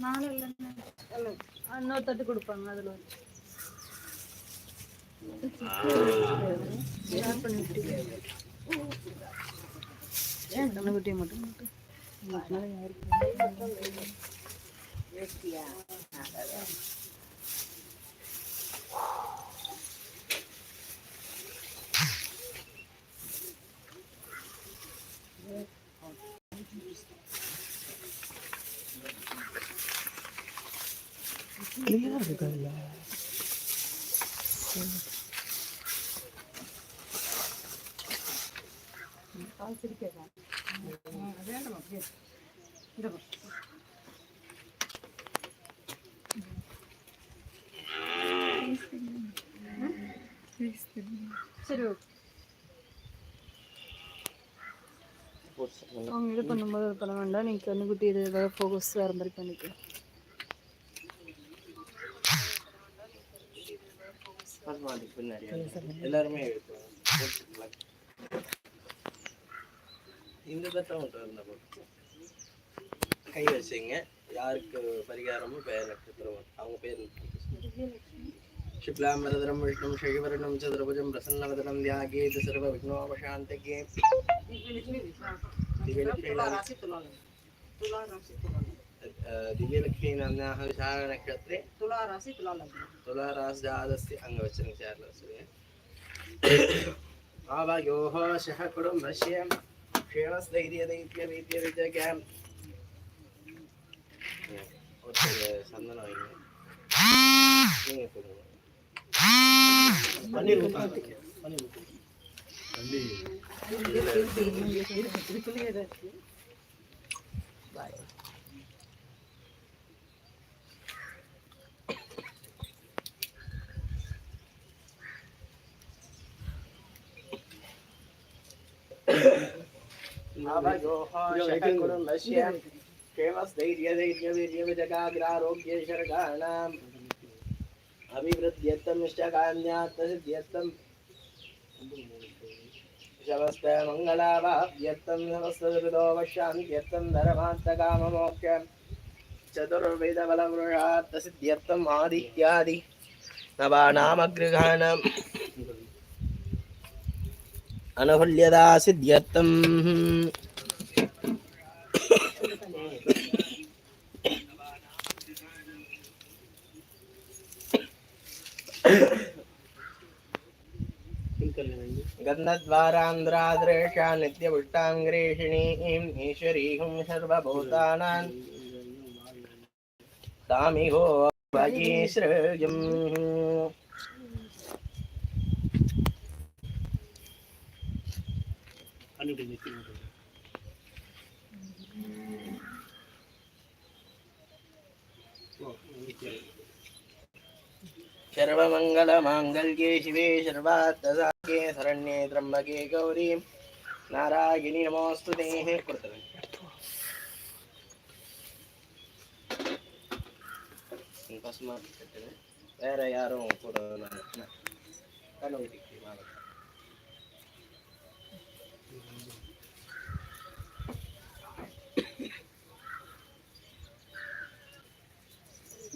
நாலு இல்லைன்னா இன்னொரு தட்டு கொடுப்பாங்க அதில் வந்து ஷேர் பண்ணி ஏன் கண்ணுக்குட்டியை மட்டும் மட்டும் யாருக்கு கிளியராக இருக்காதுல்ல சரி ஓகே அவங்க இது பண்ணும்போது அது பண்ண வேண்டாம் நீங்கள் கண்ணுக்குட்டி இது ஏதாவது ஃபோக்கஸ் வேறு மாதிரி பண்ணிக்க பின்னாடி எல்லாருமே எடுப்பாங்க. போட்டுக்கலாம். இந்த தட்டை மட்டும் இருந்தா போதும். கை வச்சுங்க யாருக்கு பரிகாரமும் பெயர் நட்சத்திரம் அவங்க பேர் शुक्लाम्बरधरं विष्णुं शशिवर्णं चतुर्भुजं प्रसन्नवदनं ध्यायेत् सर्वविघ्नोपशान्तये दिव्यलक्ष्मी नाम्न्याः विशाखनक्षत्रे तुलाराशि तुलालग्न तुलारासजातस्य अङ्गवचनविचारस्य आवायोः शः कुटुम्बस्य क्षेमस्थैर्यदैत्यवीत्यविजगाम् ஒருத்தர் சந்தனம் வைங்க நீங்க கொடுங்க பன்னீர் ஊத்தாங்க பன்னீர் गुणं नश्य केवस्धैर्यधैर्यवीर्यविजगाग्रारोग्यैषर्गाणाम् अभिवृद्ध्यत्तं निश्चकान्यात्तसिद्ध्यत्तं शवस्तमङ्गलाभाव्यत्तं नमस्तृतो वश्यान्त्यत्तं धर्मान्तकाममोक्ष चतुर्वेदबलवृषात्तसिद्ध्यर्थम् आदित्यादि नवानामगृहाणाम् అనహుల్యదా సిద్ధ్యర్థం గంధద్వారాంధ్రాద్రేషా నిత్యపుష్టాంగ్రేషిణీం ఈశ్వరీహం సర్వభూతానాం. తామిహో భజీ శ్రేయం सर्वमङ्गलमाङ्गल्ये शिवे शर्वात्के शरण्ये त्र्यम्बके गौरी। नारायणि नमोस्तु तेः। कृतवन्तः வேற யாரும்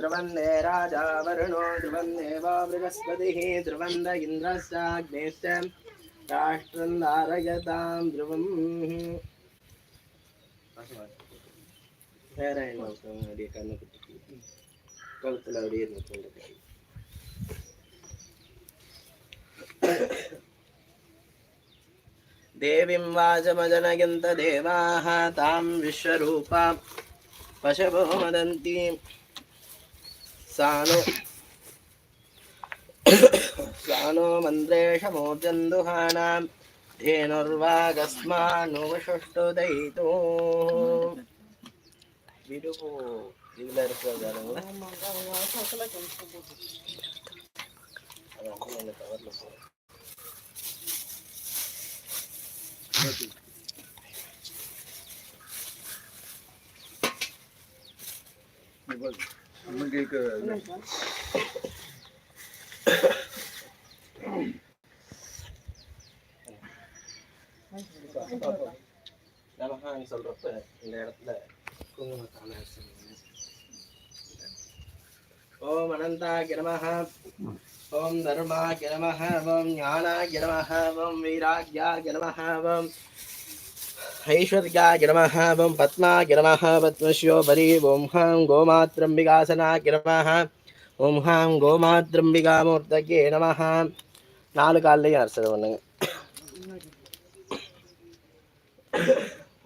ध्रुवन्ने राजा वरुणो ध्रुवन्नेव बृहस्पतिः ध्रुवन्द इन्द्रश्चाग्नेश्च राष्ट्रं धारयतां ध्रुवम्। வேற என்ன அப்படியே கண்ணு குட்டி கழுத்தில் அப்படியே இருந்துட்டு देवीं वाचमजनयन्त देवाः तां विश्वरूपां पशवो वदन्ति సాను సాను మంత్రేష మోర్జందుహానాం ధేనుర్వాగస్మానువషుష్టు దయితో విడుపు Thank you. போகிறேன் நமகான்னு சொல்றப்ப இந்த இடத்துல குங்குமத்தான ஓம் அனந்தாய நமः ஓம் தர்மாய நமः ஓம் ஞானாய நமः ஓம் வீராஜ்யாய நமः ஓம் ஐஸ்வர்யாய நமः ஓம் பத்மாய நமः பத்மஸ்யோபரி ஓம் ஹாம் கோமாத்ரம்பிகாசனாய நமः ஓம் ஹாம் கோமாத்ரம்பிகாமூர்த்தகே நமः நாலு கால்லையும் அரசர் பண்ணுங்க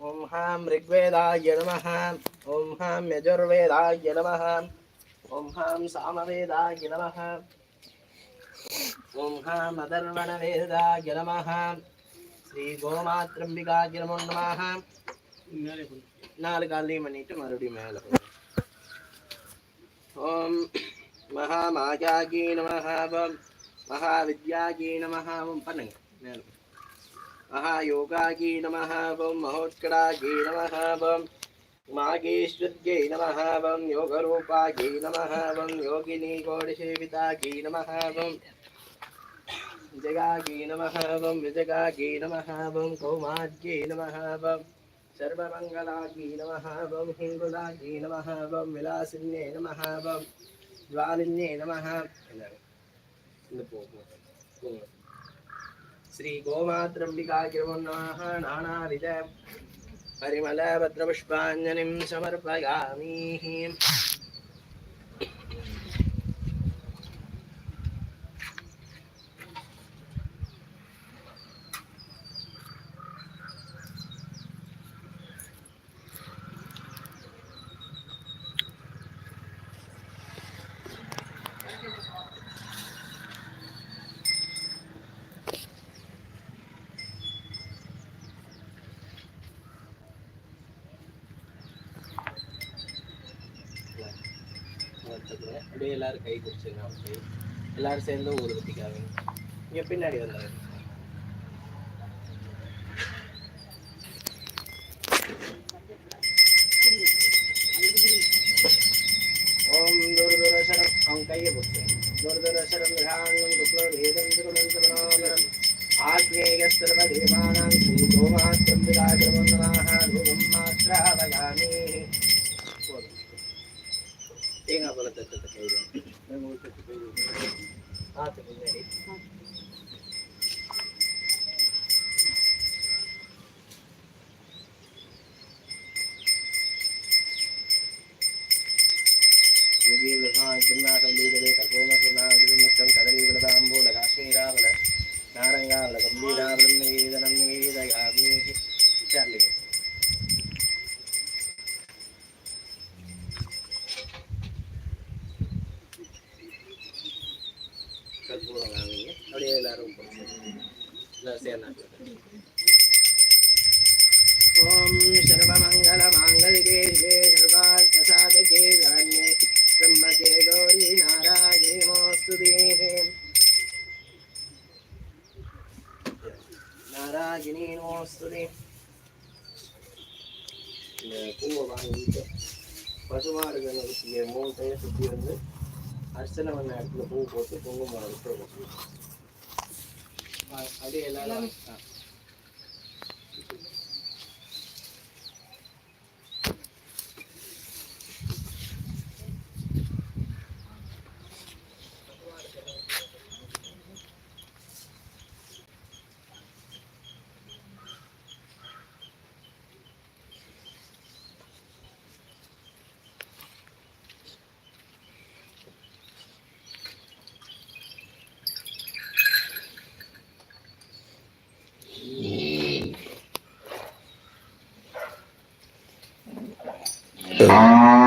ஓம் ஹாம் ரிக்வேதாய நமः ஓம் ஹாம் யஜுர்வேதாய நமः ஓம் ஹாம் சாமவேதாய நமः ஓம் ஹாம் அதர்வணவேதாய நமः ஸ்ரீ கோமாத்ரம்பிகாய நமோ நமः நாலு காலையும் பண்ணிட்டு மறுபடியும் மேலே ஓம் மகாமாயாகி நமः ஓம் மகாவித்யாகி நமः ஓம் பண்ணுங்க மேலே महायोगागी नमः वं महोत्करागी नमः वं मागेश्वर्यै नमः वं योगरूपायै नमः वं योगिनी कोटिसेवितायै नमः वं विजगागी नमः वं विजगागी नमः वं कौमार्गी नमः वं सर्वमङ्गलागी नमः वं हिङ्गुलागी नमः वं विलासिन्ये नमः वं ज्वालिन्ये नमः श्रीगोमात्रम्बिकाकिरमुन्नाः नाणारित परिमलभद्रपुष्पाञ्जलिं समर्पयामि வச்சுக்கிறேன். அப்படியே எல்லாரும் கை குடிச்சுங்க அப்படியே எல்லாரும் சேர்ந்து ஊர் ஊற்றிக்காவீங்க இங்கே பின்னாடி வந்தாங்க ஓம் துர்துரசரம் அவங்க கையை கொடுத்தேன் துர்துரசரம் விஹாங்கம் குக்லவேதம் திருமந்திரமனோகரம் ஆக்னேயஸ்திரவதேவானாம் ஸ்ரீ கோமாத்திரம் விராஜமோ நமாக ரூபம் மாத்ராவயாமி போதும் nga pala tatatakayo. Ah, tingnan அப்படியே எல்லாரும் போட்டுருங்க. எல்லாரும் சேர்ந்து ஓம் சர்வமங்கல மாங்கல்யே சிவே சர்வார்த்தசாதகே தான்யே பிரம்மஜே கௌரி நாராயணி மோஸ்துதே நாராயணி நமோஸ்துதே இந்த பூவை வாங்கிட்டு பசுமாடுகளை சுற்றிய மூணு டைம் சுற்றி வந்து அர்ச்சனை பண்ண இடத்துல பூ போட்டு குங்குமம் விட்டு போட்டு ಅಡಿ ಎಲ್ಲ ಆಗ್ತದೆ